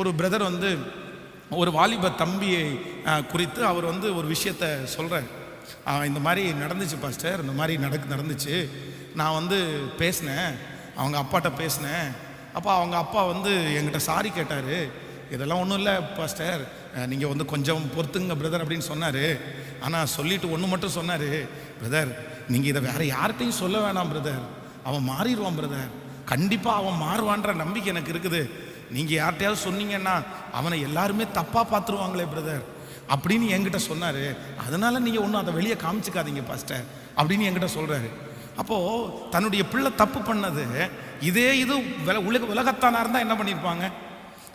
ஒரு பிரதர் வந்து ஒரு வாலிப தம்பியை குறித்து அவர் வந்து ஒரு விஷயத்த சொல்கிறார் இந்த மாதிரி நடந்துச்சு பாஸ்டர் இந்த மாதிரி நடக்கு நடந்துச்சு. நான் வந்து பேசினேன். அவங்க அப்பாட்ட பேசினேன். அப்போ அவங்க அப்பா வந்து என்கிட்ட சாரி கேட்டார். இதெல்லாம் ஒன்றும் இல்லை பாஸ்டர் நீங்கள் வந்து கொஞ்சம் பொறுத்துங்க பிரதர் அப்படின்னு சொன்னார். ஆனால் சொல்லிட்டு ஒன்று மட்டும் சொன்னார். பிரதர் நீங்கள் இதை வேறு யார்கிட்டையும் சொல்ல வேணாம் பிரதர் அவன் மாறிடுவான் பிரதர் கண்டிப்பாக அவன் மாறுவான்ற நம்பிக்கை எனக்கு இருக்குது. நீங்கள் யார்கிட்டயாவது சொன்னீங்கன்னா அவனை எல்லாருமே தப்பாக பார்த்துருவாங்களே பிரதர் அப்படின்னு என்கிட்ட சொன்னார். அதனால் நீங்கள் ஒன்றும் அதை வெளியே காமிச்சிக்காதீங்க பாஸ்டர் அப்படின்னு என்கிட்ட சொல்கிறாரு அப்போது தன்னுடைய பிள்ளை தப்பு பண்ணது. இதே இது வில உலக உலகத்தானாக இருந்தால் என்ன பண்ணியிருப்பாங்க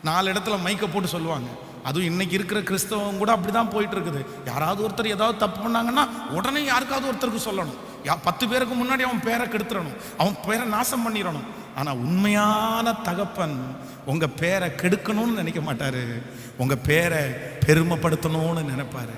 நாலு இடத்துல மைக்கை போட்டு சொல்லுவாங்க. அதுவும் இன்னைக்கு இருக்கிற கிறிஸ்தவம் கூட அப்படி தான் போயிட்டு இருக்குது. யாராவது ஒருத்தர் ஏதாவது தப்பு பண்ணாங்கன்னா உடனே யாருக்காவது ஒருத்தருக்கு சொல்லணும். பத்து பேருக்கு முன்னாடி அவன் பேரை கெடுத்துடணும் அவன் பேரை நாசம் பண்ணிடணும் ஆனால் உண்மையான தகப்பன் உங்கள் பேரை கெடுக்கணும்னு நினைக்க மாட்டார். உங்கள் பேரை பெருமைப்படுத்தணும்னு நினைப்பாரு.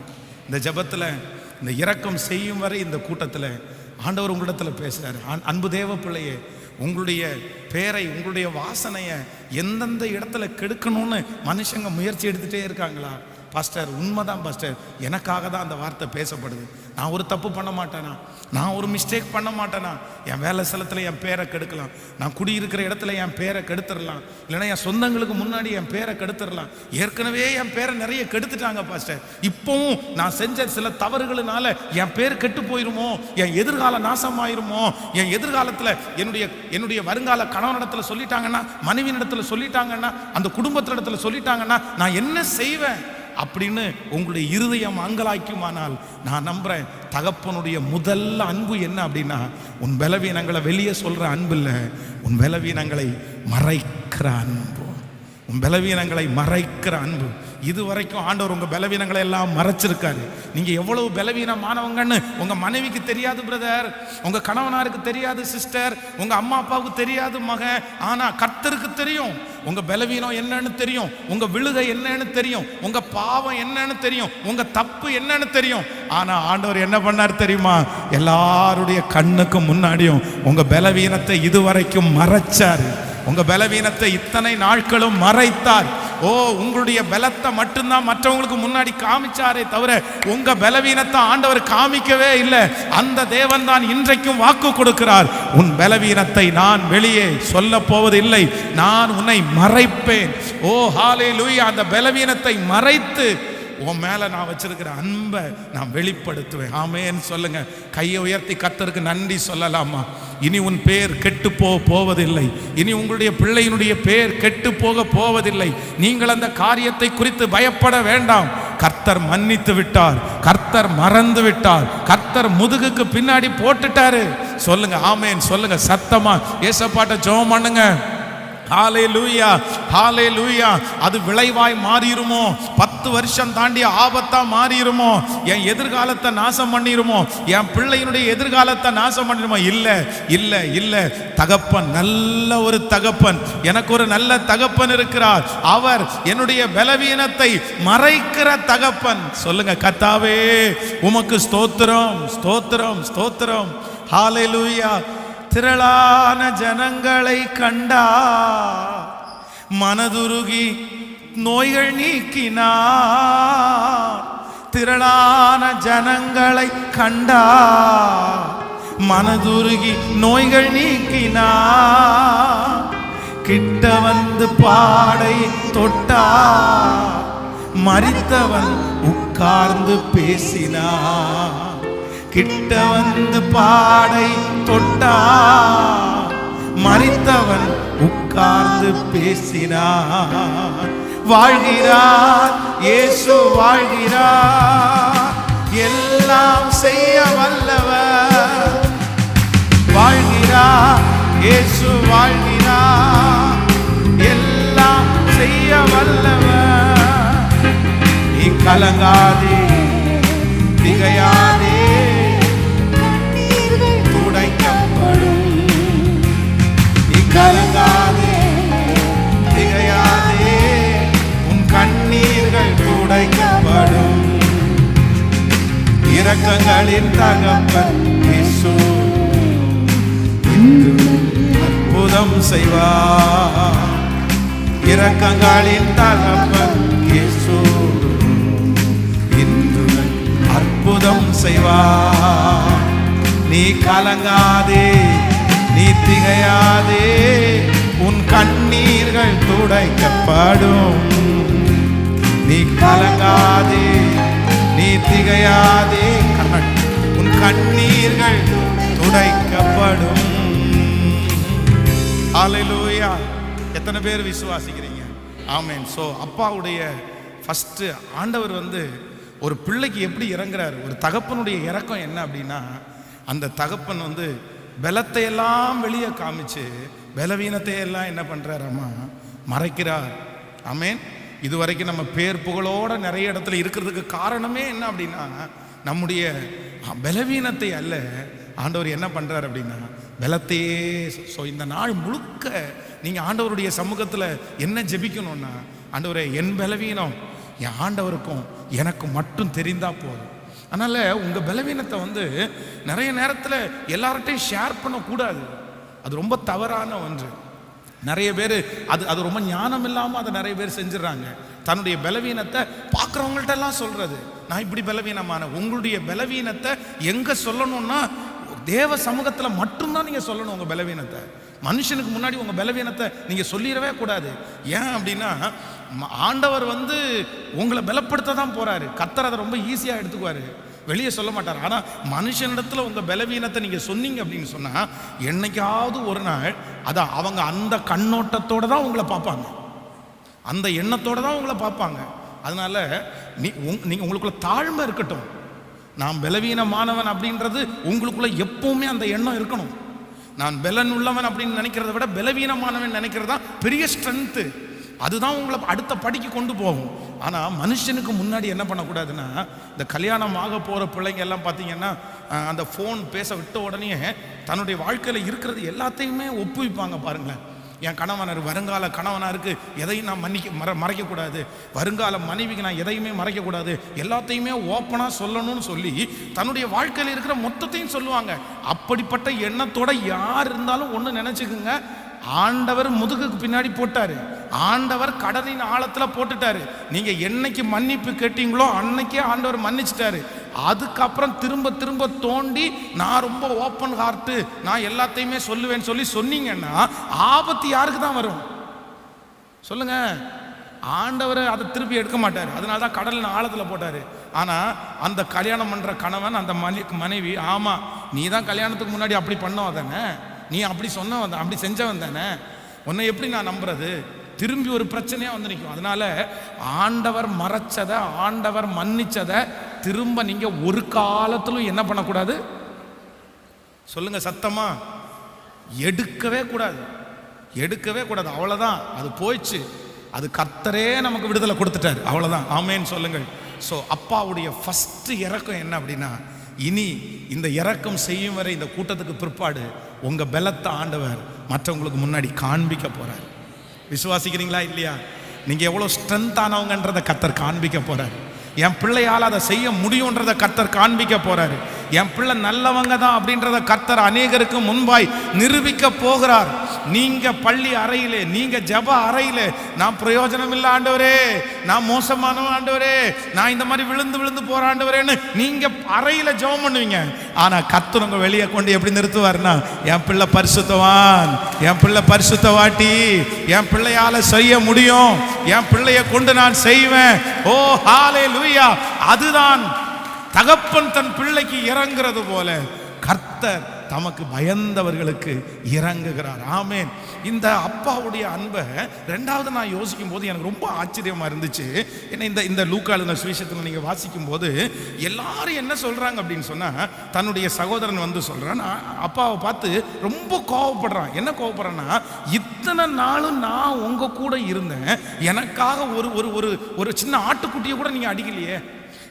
இந்த ஜெபத்தில் இந்த இரக்கம் செய்யும் வரை இந்த கூட்டத்தில் ஆண்டவர் உங்களிடத்தில் பேசுகிறார் அன்பு தேவ பிள்ளையே உங்களுடைய பேரை உங்களுடைய வாசனையை எந்தெந்த இடத்துல கெடுக்கணும்னு மனுஷங்க முயற்சி எடுத்துகிட்டே இருக்காங்களா? பாஸ்டர் உண்மைதான் பாஸ்டர் எனக்காக தான் அந்த வார்த்தை பேசப்படுது. நான் ஒரு தப்பு பண்ண மாட்டேனா? நான் ஒரு மிஸ்டேக் பண்ண மாட்டேனா? என் வேலை ஸ்தலத்தில் என் பேரை கெடுக்கலாம். நான் குடியிருக்கிற இடத்துல என் பேரை கெடுத்துடலாம். இல்லைன்னா என் சொந்தங்களுக்கு முன்னாடி என் பேரை கெடுத்துடலாம். ஏற்கனவே என் பேரை நிறைய கெடுத்துட்டாங்க பாஸ்டர் இப்போவும் நான் செஞ்ச சில தவறுகளினால என் பேர் கெட்டு போயிருமோ? என் எதிர்கால நாசமாயிருமோ? என் எதிர்காலத்தில் என்னுடைய என்னுடைய வருங்கால கணவனிடத்தில் சொல்லிட்டாங்கன்னா மனைவியினிடத்துல சொல்லிட்டாங்கன்னா அந்த குடும்பத்தினிடத்தில் சொல்லிட்டாங்கன்னா நான் என்ன செய்வேன்? அப்படின்னு உங்களுடைய இருதயம் அங்கலாய்க்குமானால் நான் நம்புறேன் தகப்பனுடைய முதல் அன்பு என்ன அப்படின்னா உன் பலவீனங்களை வெளியே சொல்ற அன்பு இல்லை உன் பலவீனங்களை மறைக்கிற அன்பு. உன் பலவீனங்களை மறைக்கிற அன்பு. இது வரைக்கும் ஆண்டவர் உங்கள் பலவீனங்களை எல்லாம் மறைச்சிருக்காரு. நீங்கள் எவ்வளவு பலவீனமானவங்கன்னு உங்கள் மனைவிக்கு தெரியாது பிரதர் உங்கள் கணவனாருக்கு தெரியாது சிஸ்டர் உங்கள் அம்மா அப்பாவுக்கு தெரியாது மகன். ஆனால் கர்த்தருக்கு தெரியும். உங்கள் பலவீனம் என்னன்னு தெரியும். உங்கள் விழுகை என்னன்னு தெரியும். உங்கள் பாவம் என்னன்னு தெரியும். உங்கள் தப்பு என்னன்னு தெரியும். ஆனால் ஆண்டவர் என்ன பண்ணார் தெரியுமா? எல்லாருடைய கண்ணுக்கு முன்னாடியும் உங்கள் பலவீனத்தை இதுவரைக்கும் மறைச்சாரு. உங்கள் பலவீனத்தை இத்தனை நாட்களும் மறைத்தார். ஓ உங்களுடைய பலத்தை மட்டும்தான் மற்றவங்களுக்கு முன்னாடி காமிச்சாரே தவிர உங்க பலவீனத்தை ஆண்டவர் காமிக்கவே இல்லை. அந்த தேவன் தான் இன்றைக்கும் வாக்கு கொடுக்கிறார். உன் பலவீனத்தை நான் வெளியே சொல்ல போவதில்லை. நான் உன்னை மறைப்பேன். ஓ ஹாலே அந்த பலவீனத்தை மறைத்து உன் மேல நான் வச்சிருக்கிற அன்பை நான் வெளிப்படுத்துவேன். ஆமேன்னு சொல்லுங்க. கையை உயர்த்தி கத்தருக்கு நன்றி சொல்லலாமா? இனி உன் பேர் கெட்டு போக போவதில்லை. இனி உங்களுடைய பிள்ளையினுடைய பேர் கெட்டு போக போவதில்லை. நீங்கள் அந்த காரியத்தை குறித்து பயப்பட வேண்டாம். கர்த்தர் மன்னித்து விட்டார். கர்த்தர் மறந்து விட்டார். கர்த்தர் முதுகுக்கு பின்னாடி போட்டுட்டாரு. சொல்லுங்க ஆமேன் சொல்லுங்க சத்தமா. ஏசப்பாட்ட ஜோம் பண்ணுங்க. ஹாலே லூயா ஹாலே லூயா அது விளைவாய் மாறிடுமோ? பத்து வருஷம் தாண்டி ஆபத்தா மாறிடுமோ? என் எதிர்காலத்தை நாசம் பண்ணிருமோ என் பிள்ளையினுடைய எதிர்காலத்தை நாசம் பண்ணிடுமோ? இல்ல இல்ல இல்ல. தகப்பன் நல்ல ஒரு தகப்பன். எனக்கு ஒரு நல்ல தகப்பன் இருக்கிறார். அவர் என்னுடைய பலவீனத்தை மறைக்கிற தகப்பன். சொல்லுங்க கத்தாவே உமக்கு ஸ்தோத்திரம் ஸ்தோத்திரம் ஸ்தோத்திரம். ஹாலே லூயா திரளான ஜனங்களை கண்டா மனதுருகி நோய்கள் நீக்கினார். திரளான ஜனங்களை கண்டா மனதுருகி நோய்கள் நீக்கினா கிட்ட வந்து பாடை தொட்டா மறித்தவன் உட்கார்ந்து பேசினான் கிட்ட வந்து பாடை தொட்டா மறித்தவன் உட்கார்ந்து பேசினான் வாழ்கிறார் இயேசு வாழ்கிறார். எல்லாம் செய்ய வல்லவர். வாழ்கிறார் இயேசு வாழ்கிறார். எல்லாம் செய்ய வல்லவர். நீ கலங்காதே திகையா இரக்கங்களின் தகப்பன் இயேசு. அற்புதம் செய்வார். இரக்கங்களின் தகப்பன் இயேசு. இன்று அற்புதம் செய்வார். நீ கலங்காதே நீ திகையாதே உன் கண்ணீர்கள் துடைக்கப்படும். நீ கலங்காதே திகையாதே கண்ணன் உன் கண்ணீர்கள் துடைக்கப்படும். ஆலையிலூயா எத்தனை பேர் விசுவாசிக்கிறீங்க? ஆமேன் ஸோ அப்பாவுடைய ஃபஸ்ட்டு ஆண்டவர் வந்து ஒரு பிள்ளைக்கு எப்படி இறங்குறாரு? ஒரு தகப்பனுடைய இறக்கம் என்ன அப்படின்னா அந்த தகப்பன் வந்து பலத்தை எல்லாம் வெளியே காமிச்சு பலவீனத்தை எல்லாம் என்ன பண்றாராமா மறைக்கிறார். ஆமேன் இது வரைக்கும் நம்ம பேர் புகழோட நிறைய இடத்துல இருக்கிறதுக்கு காரணமே என்ன அப்படின்னா நம்முடைய பலவீனத்தை அல்ல. ஆண்டவர் என்ன பண்ணுறார் அப்படின்னா பலத்தையே ஸோ இந்த நாள் முழுக்க நீங்கள் ஆண்டவருடைய சமூகத்தில் என்ன ஜெபிக்கணும்னா ஆண்டவரே என் பலவீனம் என் ஆண்டவருக்கும் எனக்கு மட்டும் தெரிந்தால் போதும். அதனால் உங்கள் பலவீனத்தை வந்து நிறைய நேரத்தில் எல்லார்ட்டையும் ஷேர் பண்ணக்கூடாது. அது ரொம்ப தவறான ஒன்று. நிறைய பேர் அது அது ரொம்ப ஞானம் இல்லாமல் அதை நிறைய பேர் செஞ்சிடறாங்க. தன்னுடைய பலவீனத்தை பார்க்குறவங்கள்ட்ட எல்லாம் சொல்கிறது நான் இப்படி பலவீனமான உங்களுடைய பலவீனத்தை எங்கே சொல்லணும்னா தேவ சமூகத்தில் மட்டும்தான் நீங்கள் சொல்லணும் உங்கள் பலவீனத்தை. மனுஷனுக்கு முன்னாடி உங்கள் பலவீனத்தை நீங்கள் சொல்லிடவே கூடாது. ஏன் அப்படின்னா ம- ஆண்டவர் வந்து உங்களை பலப்படுத்த தான் போகிறாரு கத்தர் அதை ரொம்ப ஈஸியாக எடுத்துக்குவார். வெளியே சொல்ல மாட்டார். ஆனால் மனுஷனிடத்தில் உங்கள் பலவீனத்தை நீங்கள் சொன்னீங்க அப்படின்னு சொன்னால் என்னைக்காவது ஒரு நாள் அதான் அவங்க அந்த கண்ணோட்டத்தோடு தான் உங்களை பார்ப்பாங்க. அந்த எண்ணத்தோடு தான் உங்களை பார்ப்பாங்க. அதனால் நீ உங்- நீங்கள் உங்களுக்குள்ள தாழ்மை இருக்கட்டும். நான் பலவீனமானவன் அப்படின்றது உங்களுக்குள்ள எப்பவுமே அந்த எண்ணம் இருக்கணும். நான் பலன் உள்ளவன் அப்படின்னு நினைக்கிறத விட பலவீனமானவன் நினைக்கிறது தான் பெரிய ஸ்ட்ரென்த்து அதுதான் உங்களை அடுத்த படிக்கு கொண்டு போகும். ஆனால் மனுஷனுக்கு முன்னாடி என்ன பண்ணக்கூடாதுன்னா இந்த கல்யாணம் ஆக போகிற பிள்ளைங்க எல்லாம் பார்த்தீங்கன்னா அந்த ஃபோன் பேச விட்ட உடனே தன்னுடைய வாழ்க்கையில் இருக்கிறது எல்லாத்தையுமே ஒப்புவிப்பாங்க பாருங்களேன். என் கணவனர் வருங்கால கணவனாருக்கு எதையும் நான் மன்னிக்க மற மறைக்கக்கூடாது. வருங்கால மனைவிக்கு நான் எதையுமே மறைக்கக்கூடாது. எல்லாத்தையுமே ஓப்பனாக சொல்லணும்னு சொல்லி தன்னுடைய வாழ்க்கையில் இருக்கிற மொத்தத்தையும் சொல்லுவாங்க. அப்படிப்பட்ட எண்ணத்தோட யார் இருந்தாலும் ஒன்று நினச்சிக்குங்க. ஆண்டவர் முதுகுக்கு பின்னாடி போட்டாரு. ஆண்டவர் கடலின் ஆழத்துல போட்டுட்டாரு. நீங்க என்னைக்கு மன்னிப்பு கேட்டீங்களோ அன்னைக்கே ஆண்டவர் மன்னிச்சிட்டாரு. அதுக்கப்புறம் திரும்ப திரும்ப தோண்டி நான் ரொம்ப ஓப்பன் ஹார்ட்டு நான் எல்லாத்தையுமே சொல்லுவேன்னு சொல்லி சொன்னீங்கன்னா ஆபத்து யாருக்கு தான் வரும்? சொல்லுங்க. ஆண்டவர் அதை திருப்பி எடுக்க மாட்டார். அதனால தான் கடலின் ஆழத்தில் போட்டார். ஆனால் அந்த கல்யாணம் பண்ணுற கணவன் அந்த மனை மனைவி ஆமாம் நீ தான் கல்யாணத்துக்கு முன்னாடி அப்படி பண்ணோம் தானே நீ அப்படி சொன்ன வந்த அப்படி செஞ்சவன் தானே. உன்னை எப்படி நான் நம்புறது? திரும்பி ஒரு பிரச்சனையாக வந்து நிற்கும் அதனால ஆண்டவர் மறைச்சதை ஆண்டவர் மன்னிச்சதை திரும்ப நீங்கள் ஒரு காலத்திலும் என்ன பண்ணக்கூடாது? சொல்லுங்க சத்தமாக எடுக்கவே கூடாது. எடுக்கவே கூடாது. அவ்வளோதான் அது போயிடுச்சு. அது கர்த்தரே நமக்கு விடுதலை கொடுத்துட்டாரு. அவ்வளோதான் ஆமேன்னு சொல்லுங்கள். ஸோ அப்பாவுடைய ஃபஸ்ட்டு இறக்கம் என்ன அப்படின்னா இனி இந்த இறக்கம் செய்யும் வரை இந்த கூட்டத்துக்கு பிற்பாடு உங்கள் பலத்தை ஆண்டவர் மற்றவங்களுக்கு முன்னாடி காண்பிக்க போகிறார் விசுவாசிக்கிறீங்களா இல்லையா? நீங்கள் எவ்வளோ ஸ்ட்ரென்த்தானவங்கன்றதை கத்தர் காண்பிக்க போகிறார் என் பிள்ளையால் அதை செய்ய முடியுன்றதை கத்தர் காண்பிக்க போகிறார் என் பிள்ளை நல்லவங்க தான் அப்படின்றத கத்தர் அநேகருக்கு முன்பாய் நிரூபிக்க போகிறார். நீங்க பள்ளி அறையிலே நீங்க ஜப அறையிலே நான் பிரயோஜனம் இல்லை ஆண்டவரே. நான் மோசமானவன் ஆண்டவரே. நான் இந்த மாதிரி விழுந்து விழுந்து போற ஆண்டவரேன்னு நீங்க அறையில ஜெபம் பண்ணுவீங்க. ஆனா கத்துறவங்க வெளியே கொண்டு எப்படி நிறுத்துவார்னா என் பிள்ளை பரிசுத்தவான் என் பிள்ளை பரிசுத்தவாட்டி என் பிள்ளையால செய்ய முடியும் என் பிள்ளைய கொண்டு நான் செய்வேன். ஓ ஹாலே லூயா அதுதான் தகப்பன் தன் பிள்ளைக்கு இறங்குறது போல கர்த்தர் தமக்கு பயந்தவர்களுக்கு இறங்குகிறார். ஆமேன். இந்த அப்பாவுடைய அன்பை ரெண்டாவது நான் யோசிக்கும் போது எனக்கு ரொம்ப ஆச்சரியமாக இருந்துச்சு. ஏன்னா இந்த இந்த லூக்காளுன சுவிஷத்தில் நீங்கள் வாசிக்கும் போது எல்லாரும் என்ன சொல்கிறாங்க அப்படின்னு சொன்னால் தன்னுடைய சகோதரன் வந்து சொல்கிறான் நான் அப்பாவை பார்த்து ரொம்ப கோவப்படுறான். என்ன கோவப்படுறான்னா இத்தனை நாளும் நான் உங்கள் கூட இருந்தேன். எனக்காக ஒரு ஒரு ஒரு ஒரு சின்ன ஆட்டுக்குட்டியை கூட நீங்கள் அடிக்கலையே.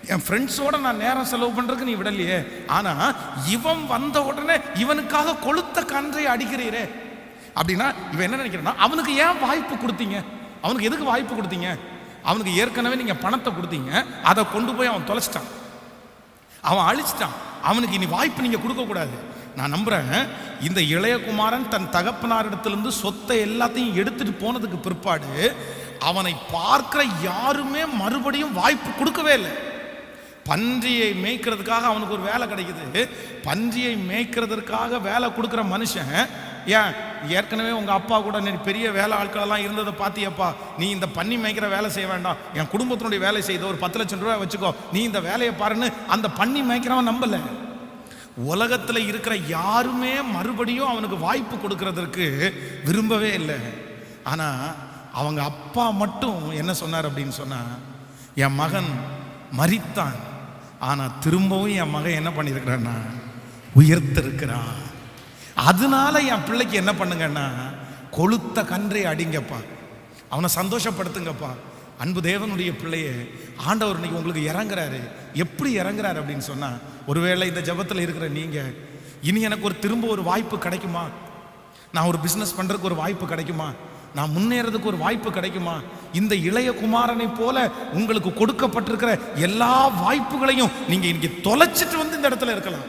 என் ஃப்ரெண்ட்ஸோட நான் நேரம் செலவு பண்றதுக்கு நீ விடலையே. ஆனா இவன் வந்த உடனே இவனுக்காக கொளுத்த கன்றை அடிக்கிறீரே. அப்படின்னா இவன் என்ன நினைக்கிறேன்னா அவனுக்கு ஏன் வாய்ப்பு கொடுத்தீங்க? அவனுக்கு எதுக்கு வாய்ப்பு கொடுத்தீங்க? அவனுக்கு ஏற்கனவே நீங்க பணத்தை கொடுத்தீங்க. அதை கொண்டு போய் அவன் தொலைச்சிட்டான். அவன் அழிச்சிட்டான். அவனுக்கு இனி வாய்ப்பு நீங்க கொடுக்க கூடாது. நான் நம்புறேன் இந்த இளையகுமாரன் தன் தகப்பனாரிடத்திலிருந்து சொத்தை எல்லாத்தையும் எடுத்துட்டு போனதுக்கு பிற்பாடு அவனை பார்க்கிற யாருமே மறுபடியும் வாய்ப்பு கொடுக்கவே இல்லை. பன்றியை மேய்க்கிறதுக்காக அவனுக்கு ஒரு வேலை கிடைக்குது. பன்றியை மேய்க்கிறதுக்காக வேலை கொடுக்குற மனுஷன் ஏன்? ஏற்கனவே உங்கள் அப்பா கூட நீ பெரிய வேலை ஆட்களெல்லாம் இருந்ததை பார்த்தியப்பா. நீ இந்த பன்னி மேய்க்கிற வேலை செய்ய வேண்டாம். என் குடும்பத்தினுடைய வேலை செய்த ஒரு பத்து லட்சம் ரூபாய் வச்சுக்கோ. நீ இந்த வேலையை பாருன்னு அந்த பன்னி மேய்க்கிறவன் நம்பலை. உலகத்தில் இருக்கிற யாருமே மறுபடியும் அவனுக்கு வாய்ப்பு கொடுக்கறதற்கு விரும்பவே இல்லை. ஆனால் அவங்க அப்பா மட்டும் என்ன சொன்னார் அப்படின்னு சொன்னால் என் மகன் மரித்தான். ஆனால் திரும்பவும் என் மகன் என்ன பண்ணியிருக்கிறான்னா உயர்த்திருக்கிறான். அதனால என் பிள்ளைக்கு என்ன பண்ணுங்கன்னா கொளுத்த கன்றை அடிங்கப்பா. அவனை சந்தோஷப்படுத்துங்கப்பா. அன்பு தேவனுடைய பிள்ளையே ஆண்டவர் இன்னைக்கு உங்களுக்கு இறங்குறாரு. எப்படி இறங்குறாரு அப்படின்னு சொன்னால் ஒருவேளை இந்த ஜெபத்தில் இருக்கிற நீங்கள் இனி எனக்கு ஒரு திரும்ப ஒரு வாய்ப்பு கிடைக்குமா? நான் ஒரு பிஸ்னஸ் பண்ணுறதுக்கு ஒரு வாய்ப்பு கிடைக்குமா? நான் முன்னேறதுக்கு ஒரு வாய்ப்பு கிடைக்குமா? இந்த இளைய குமாரனை போல உங்களுக்கு கொடுக்கப்பட்டிருக்கிற எல்லா வாய்ப்புகளையும் நீங்க இன்னைக்கு தொலைச்சிட்டு வந்து இந்த இடத்துல இருக்கலாம்.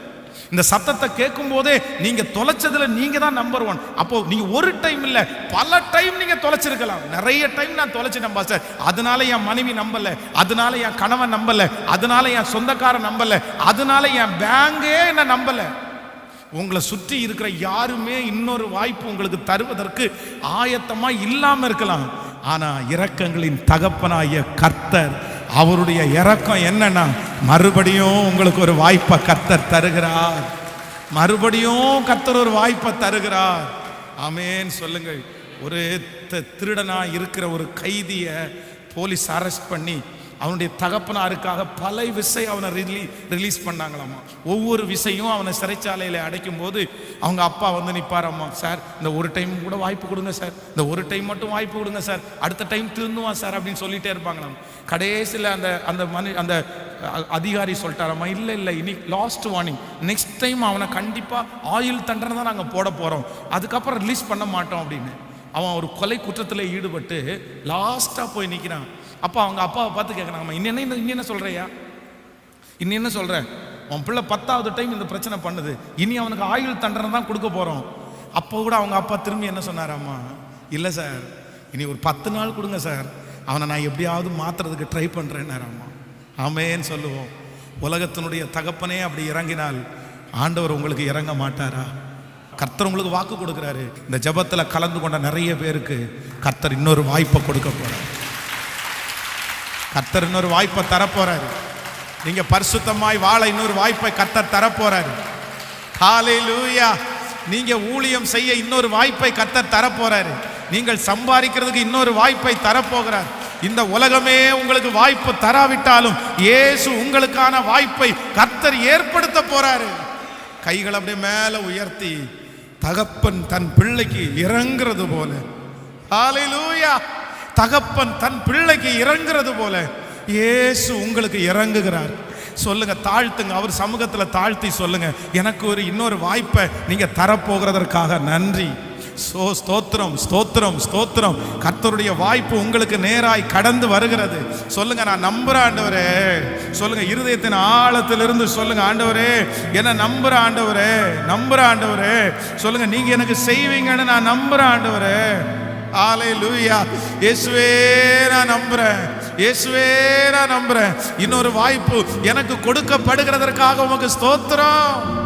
இந்த சத்தத்தை கேட்கும் போதே நீங்க தொலைச்சதுல நீங்க தான் நம்பர் ஒன் அப்போ நீங்க ஒரு டைம் இல்ல பல டைம் நீங்க தொலைச்சிருக்கலாம். நிறைய டைம் நான் தொலைச்சிட்டேன் பாஸ்டர் அதனால என் மனைவி நம்பல அதனால என் கணவன் நம்பல அதனால என் சொந்தக்காரன் நம்பல அதனால என் பேங்கே என்ன நம்பல. உங்களை சுற்றி இருக்கிற யாருமே இன்னொரு வாய்ப்பு உங்களுக்கு தருவதற்கு ஆயத்தமா இல்லாம இருக்கலாம். ஆனா இரக்கங்களின் தகப்பனாய கர்த்தர் அவருடைய இறக்கம் என்னன்னா மறுபடியும் உங்களுக்கு ஒரு வாய்ப்பை கர்த்தர் தருகிறார். மறுபடியும் கர்த்தர் ஒரு வாய்ப்பை தருகிறார். ஆமேன்னு சொல்லுங்கள். ஒரு த- திருடனா இருக்கிற ஒரு கைதியை போலீஸ் அரெஸ்ட் பண்ணி அவனுடைய தகப்பனாருக்காக பல விசை அவனை ரிலீ ரிலீஸ் பண்ணாங்களாமா ஒவ்வொரு விசையும் அவனை சிறைச்சாலையில் அடைக்கும் போது அவங்க அப்பா வந்து நிற்பாராம்மா சார் இந்த ஒரு டைம் கூட வாய்ப்பு கொடுங்க சார். இந்த ஒரு டைம் மட்டும் வாய்ப்பு கொடுங்க சார். அடுத்த டைம் திருந்துவான் சார் அப்படின்னு சொல்லிட்டே இருப்பாங்களாம். கடைசியில் அந்த அந்த மனு அந்த அ- அதிகாரி சொல்லிட்டாராம்மா இல்லை இல்லை இனி லாஸ்ட் வார்னிங் நெக்ஸ்ட் டைம் அவனை கண்டிப்பாக ஆயில் தண்டனை தான் நாங்கள் போட போகிறோம் அதுக்கப்புறம் ரிலீஸ் பண்ண மாட்டோம் அப்படின்னு. அவன் ஒரு கொலை குற்றத்தில் ஈடுபட்டு லாஸ்ட்டாக போய் நிற்கிறான் அப்போ அவங்க அப்பாவை பார்த்து கேட்குறாங்கம்மா இன்னும் என்ன இன்னும் என்ன சொல்கிறியா இன்னும் என்ன சொல்கிறேன் உன் பிள்ளை பத்தாவது டைம் இந்த பிரச்சனை பண்ணுது. இனி அவனுக்கு ஆயுள் தண்டனை தான் கொடுக்க போகிறோம் அப்போ கூட அவங்க அப்பா திரும்பி என்ன சொன்னாராம்மா இல்லை சார் இனி ஒரு பத்து நாள் கொடுங்க சார் அவனை நான் எப்படியாவது மாத்துறதுக்கு ட்ரை பண்ணுறேன்னாராம்மா ஆமேன்னு சொல்லுவோம். உலகத்தினுடைய தகப்பனே அப்படி இறங்கினால் ஆண்டவர் உங்களுக்கு இறங்க மாட்டாரா? கர்த்தர் உங்களுக்கு வாக்கு கொடுக்குறாரு. இந்த ஜெபத்தில் கலந்து கொண்ட நிறைய பேருக்கு கர்த்தர் இன்னொரு வாய்ப்பை கொடுக்க போகிறார் கர்த்தர் இன்னொரு வாய்ப்பை தரப்போறாரு. நீங்க பரிசுத்தமாய் வாழ இன்னொரு வாய்ப்பை கர்த்தர் தரப்போறாரு. லூயா நீங்க ஊழியம் செய்ய இன்னொரு வாய்ப்பை கர்த்தர் தரப்போறாரு. நீங்கள் சம்பாதிக்கிறதுக்கு இன்னொரு வாய்ப்பை தரப்போகிறார். இந்த உலகமே உங்களுக்கு வாய்ப்பு தராவிட்டாலும் இயேசு உங்களுக்கான வாய்ப்பை கர்த்தர் ஏற்படுத்த போறாரு. கைகள் அப்படியே மேல உயர்த்தி தகப்பன் தன் பிள்ளைக்கு இறங்குறது போல. ஹalleluya. தகப்பன் தன் பிள்ளைக்கு இறங்குறது போல இயேசு உங்களுக்கு இறங்குகிறார். சொல்லுங்க தாழ்த்துங்க. அவர் சமூகத்தில் தாழ்த்தி சொல்லுங்க. எனக்கு ஒரு இன்னொரு வாய்ப்பை நீங்க தரப்போகிறதற்காக நன்றி. சோ ஸ்தோத்திரம் ஸ்தோத்திரம் ஸ்தோத்திரம். கர்த்தருடைய வாய்ப்பு உங்களுக்கு நேராய் கடந்து வருகிறது. சொல்லுங்க நான் நம்புற ஆண்டவரே. சொல்லுங்க இருதயத்தின் ஆழத்திலிருந்து சொல்லுங்க ஆண்டவரே. என்ன நம்புற ஆண்டவரே நம்புற ஆண்டவரே. சொல்லுங்க நீங்க எனக்கு செய்வீங்கன்னு நான் நம்புற ஆண்டவரே. ஆலை லூயா இயேசுவே நான் நம்புறேன். இயேசுவே நான் நம்புறேன். இன்னொரு வாய்ப்பு எனக்கு கொடுக்கப்படுகிறதற்காக உமக்கு ஸ்தோத்திரம்.